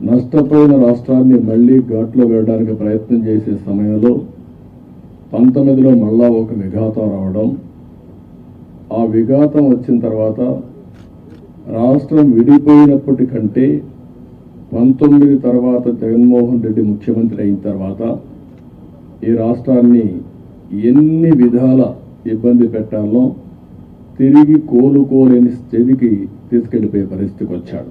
నష్టపోయిన రాష్ట్రాన్ని మళ్ళీ ఘాట్లో వేయడానికి ప్రయత్నం చేసే సమయంలో పంతొమ్మిదిలో మళ్ళా ఒక విఘాతం రావడం ఆ విఘాతం వచ్చిన తర్వాత రాష్ట్రం విడిపోయినప్పటికంటే పంతొమ్మిది తర్వాత జగన్మోహన్ రెడ్డి ముఖ్యమంత్రి అయిన తర్వాత ఈ రాష్ట్రాన్ని ఎన్ని విధాల ఇబ్బంది పెట్టాలో తిరిగి కోలుకోలేని స్థితికి తీసుకెళ్ళిపోయే పరిస్థితికి వచ్చాడు.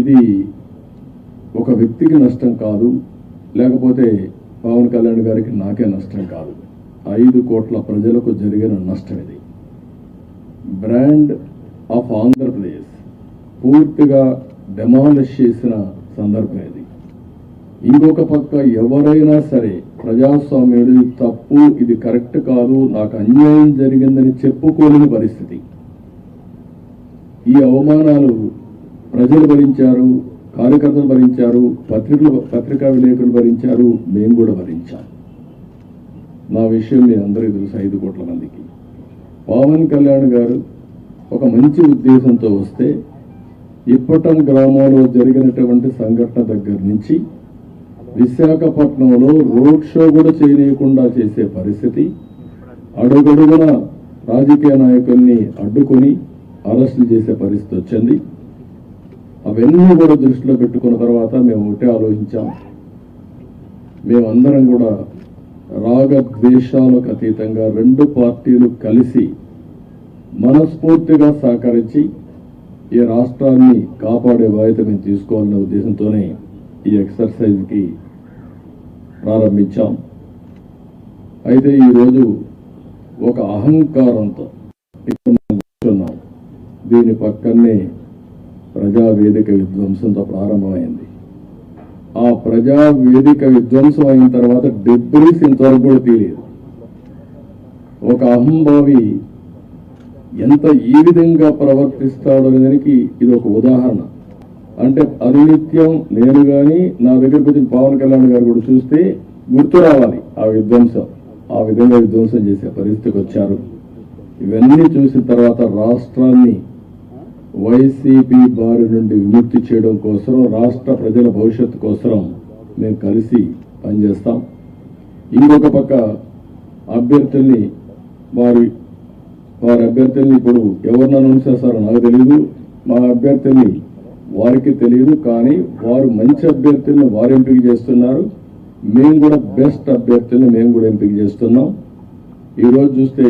ఇది ఒక వ్యక్తికి నష్టం కాదు లేకపోతే పవన్ కళ్యాణ్ గారికి నాకే నష్టం కాదు. ఐదు కోట్ల ప్రజలకు జరిగిన నష్టం ఇది. బ్రాండ్ ఆఫ్ ఆంధ్రప్రదేశ్ పూర్తిగా డెమాలిష్ చేసిన సందర్భం ఇది. ఇంకొక పక్క ఎవరైనా సరే ప్రజాస్వామ్యుడు ఇది తప్పు ఇది కరెక్ట్ కాదు నాకు అన్యాయం జరిగిందని చెప్పుకోలేని పరిస్థితి. ఈ అవమానాలు ప్రజలు భరించారు కార్యకర్తలు భరించారు పత్రికలు పత్రికా విలేకరులు భరించారు మేము కూడా భరించాం. నా విషయం మీ అందరికీ తెలుసు ఐదు కోట్ల మందికి. పవన్ కళ్యాణ్ గారు ఒక మంచి ఉద్దేశంతో వస్తే ఇప్పటం గ్రామంలో జరిగినటువంటి సంఘటన దగ్గర నుంచి విశాఖపట్నంలో రోడ్ షో కూడా చేయనీయకుండా చేసే పరిస్థితి అడుగడుగున రాజకీయ నాయకుల్ని అడ్డుకొని అరెస్టులు చేసే పరిస్థితి వచ్చింది. అవన్నీ కూడా దృష్టిలో పెట్టుకున్న తర్వాత మేము ఒకటే ఆలోచించాం. మేమందరం కూడా రాగ ద్వేషాలకు అతీతంగా రెండు పార్టీలు కలిసి మనస్ఫూర్తిగా సహకరించి ఈ రాష్ట్రాన్ని కాపాడే బాధ్యత మేము తీసుకోవాలనే ఉద్దేశంతోనే ఈ ఎక్సర్సైజ్కి ప్రారంభించాం. అయితే ఈరోజు ఒక అహంకారంతో ఇక్కడ కూర్చున్నాం దీని పక్కనే ప్రజా వేదిక విధ్వంసంతో ప్రారంభమైంది. ఆ ప్రజా వేదిక విధ్వంసం అయిన తర్వాత డెబ్రీస్ ఇంతవరకు కూడా తీయలేదు. ఒక అహంభావి ఎంత ఈ విధంగా ప్రవర్తిస్తాడో అనేదానికి ఇది ఒక ఉదాహరణ. అంటే అనునిత్యం నేను కానీ నా దగ్గరకు వచ్చిన పవన్ కళ్యాణ్ గారు కూడా చూస్తే గుర్తు రావాలి ఆ విధ్వంసం. ఆ విధంగా విధ్వంసం చేసే పరిస్థితికి వచ్చారు. ఇవన్నీ చూసిన తర్వాత రాష్ట్రాన్ని వైసీపీ బారి నుండి విముక్తి చేయడం కోసం రాష్ట్ర ప్రజల భవిష్యత్తు కోసం మేము కలిసి పనిచేస్తాం. ఇంకొక పక్క అభ్యర్థుల్ని వారి వారి అభ్యర్థుల్ని ఇప్పుడు ఎవరిని అనౌన్స్ చేస్తారో నాకు తెలియదు మా అభ్యర్థుల్ని వారికి తెలియదు కానీ వారు మంచి అభ్యర్థుల్ని వారు ఎంపిక చేస్తున్నారు. మేము కూడా బెస్ట్ అభ్యర్థుల్ని మేము కూడా ఎంపిక చేస్తున్నాం. ఈరోజు చూస్తే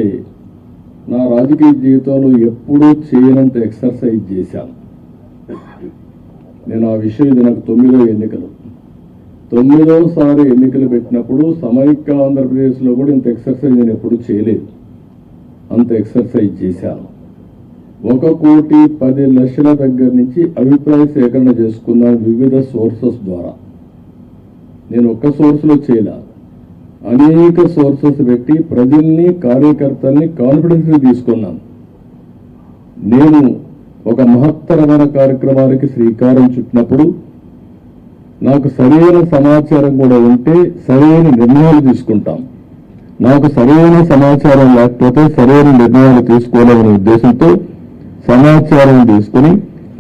నా రాజకీయ జీవితంలో ఎప్పుడూ చేయనంత ఎక్సర్సైజ్ చేశాను. నేను ఆ విషయం ఇది నాకు తొమ్మిదో ఎన్నికలు. తొమ్మిదోసారి ఎన్నికలు పెట్టినప్పుడు సమైక్య ఆంధ్రప్రదేశ్లో కూడా ఇంత ఎక్సర్సైజ్ నేను ఎప్పుడూ చేయలేదు. అంత ఎక్సర్సైజ్ చేశాను. ఒక కోటి పది లక్షల దగ్గర నుంచి అభిప్రాయ సేకరణ చేసుకున్నాను వివిధ సోర్సెస్ ద్వారా. నేను ఒక్క సోర్స్లో చేయలేదు అనేక సోర్సెస్ పెట్టి ప్రజల్ని కార్యకర్తల్ని కాన్ఫిడెన్స్ తీసుకున్నాను నేను ఒక మహత్తరమైన కార్యక్రమానికి శ్రీకారం చుట్టినప్పుడు నాకు సరైన సమాచారం కూడా ఉంటే సరైన నిర్ణయాలు తీసుకుంటాం. నాకు సరైన సమాచారం లేకపోతే సరైన నిర్ణయాలు తీసుకోవాలనే ఉద్దేశంతో సమాచారం తీసుకుని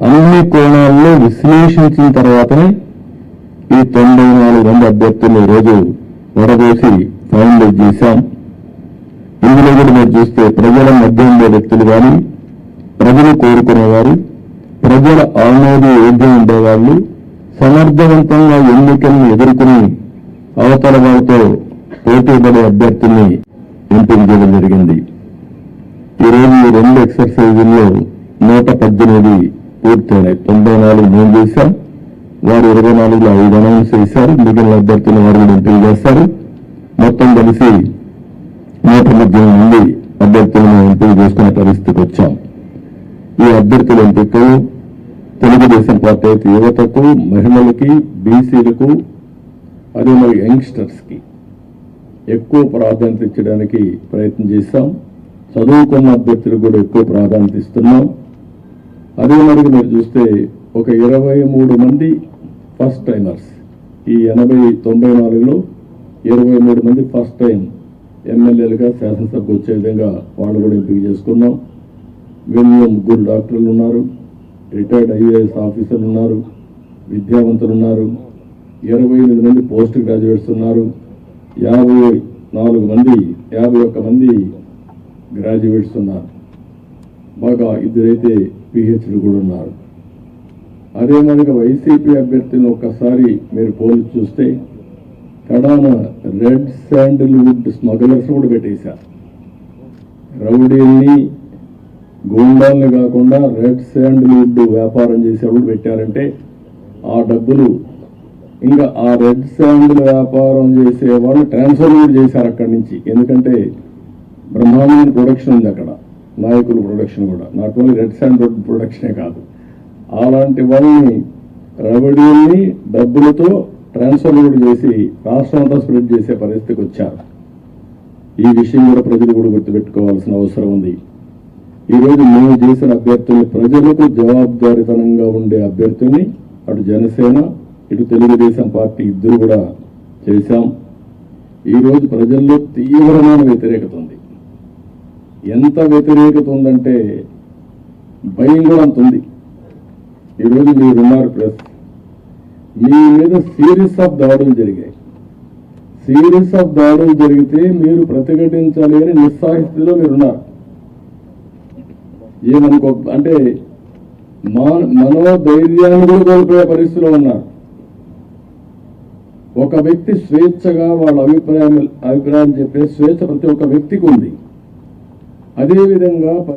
అన్ని కోణాల్లో విశ్లేషించిన తర్వాతనే ఈ తొంభై నాలుగు మంది అభ్యర్థులు ఈరోజు వడబోసి ఫైనలైజ్ చేశాం. ఇందులో కూడా మీరు చూస్తే ప్రజల మధ్య ఉండే వ్యక్తులు కానీ ప్రజలు కోరుకునేవారు ప్రజల ఆమోదం యోగ్యం ఉండేవాళ్ళు సమర్థవంతంగా ఎన్నికలను ఎదుర్కొని అవతల వారితో పోటీపడే అభ్యర్థుల్ని ఎంపిక చేయడం జరిగింది. ఈరోజు ఈ రెండు ఎక్సర్సైజుల్లో నూట పద్దెనిమిది పూర్తయినాయి. తొంభై నాలుగు మేము చేశాం. వారు ఇరవై నాలుగులో ఐదు అనౌన్స్ చేశారు. మిగిలిన అభ్యర్థులను వారు కూడా ఎంపిక చేస్తారు. మొత్తం కలిసి నూట పద్దెనిమిది మంది అభ్యర్థులను ఎంపిక చేసుకునే పరిస్థితికి వచ్చాం. ఈ అభ్యర్థుల ఎంపికలు తెలుగుదేశం పార్టీ అయితే యువతకు మహిళలకి బీసీలకు అదే మరి యంగ్స్టర్స్కి ఎక్కువ ప్రాధాన్యత ఇచ్చడానికి ప్రయత్నం చేస్తాం చదువుకున్న అభ్యర్థులకు కూడా ఎక్కువ ప్రాధాన్యత ఇస్తున్నాం. అదే మరి మీరు చూస్తే ఒక ఇరవై మూడు మంది ఫస్ట్ టైమర్స్ ఈ ఎనభై తొంభై నాలుగులో ఇరవై మూడు మంది ఫస్ట్ టైం ఎమ్మెల్యేలుగా శాసనసభకు వచ్చే విధంగా వాళ్ళు కూడా ఎంపిక చేసుకున్నాం. వీళ్ళు ముగ్గురు డాక్టర్లు ఉన్నారు రిటైర్డ్ ఐఏఎస్ ఆఫీసర్లు ఉన్నారు విద్యావంతులు ఉన్నారు ఇరవై ఎనిమిది మంది పోస్ట్ గ్రాడ్యుయేట్స్ ఉన్నారు యాభై నాలుగు మంది యాభై ఒక్క మంది గ్రాడ్యుయేట్స్ ఉన్నారు. బాగా ఇద్దరైతే పిహెచ్డి కూడా ఉన్నారు. అదే మాదిరిగా వైసీపీ అభ్యర్థిని ఒక్కసారి మీరు పోల్చి చూస్తే కడాన రెడ్ శాండిల్వుడ్ స్మగ్లర్స్ కూడా పెట్టేశారు. రౌడీల్ని గూండాల్ని కాకుండా రెడ్ శాండిల్వుడ్ వ్యాపారం చేసేవాళ్ళు పెట్టారంటే ఆ డబ్బులు. ఇంకా ఆ రెడ్ శాండిల్ వ్యాపారం చేసే వాళ్ళు ట్రాన్స్ఫర్ కూడా చేశారు అక్కడి నుంచి. ఎందుకంటే బ్రహ్మాండమైన ప్రొడక్షన్ ఉంది అక్కడ. నాయకుల ప్రొడక్షన్ కూడా. నాట్ ఓన్లీ రెడ్ శాండ్ ప్రొడక్షనే కాదు. అలాంటి వాళ్ళని రెవెన్యూని డబ్బులతో ట్రాన్స్ఫర్ కూడా చేసి రాష్ట్రం అంతా స్ప్రెడ్ చేసే పరిస్థితికి వచ్చారు. ఈ విషయం కూడా ప్రజలు కూడా గుర్తుపెట్టుకోవాల్సిన అవసరం ఉంది. ఈరోజు మేము చేసిన అభ్యర్థుల్ని ప్రజలకు జవాబుదారితనంగా ఉండే అభ్యర్థుల్ని అటు జనసేన ఇటు తెలుగుదేశం పార్టీ ఇద్దరు కూడా చేశాం. ఈరోజు ప్రజల్లో తీవ్రమైన వ్యతిరేకత ఉంది. ఎంత వ్యతిరేకత ఉందంటే భయం కూడా అంత ఉంది. ఈరోజు మీరున్నారు ప్రెస్ మీ మీద సిరీస్ ఆఫ్ దాడులు జరిగాయి. సిరీస్ ఆఫ్ దాడులు జరిగితే మీరు ప్రతిఘటించాలి అని నిస్సాహితిలో మీరున్నారు ఏమనుకో అంటే మా మనోధైర్యాన్ని కూడా కోల్పోయే పరిస్థితిలో ఉన్నారు. ఒక వ్యక్తి స్వేచ్ఛగా వాళ్ళ అభిప్రాయం అభిప్రాయం చెప్పే స్వేచ్ఛ ప్రతి ఒక్క వ్యక్తికి ఉంది. అదేవిధంగా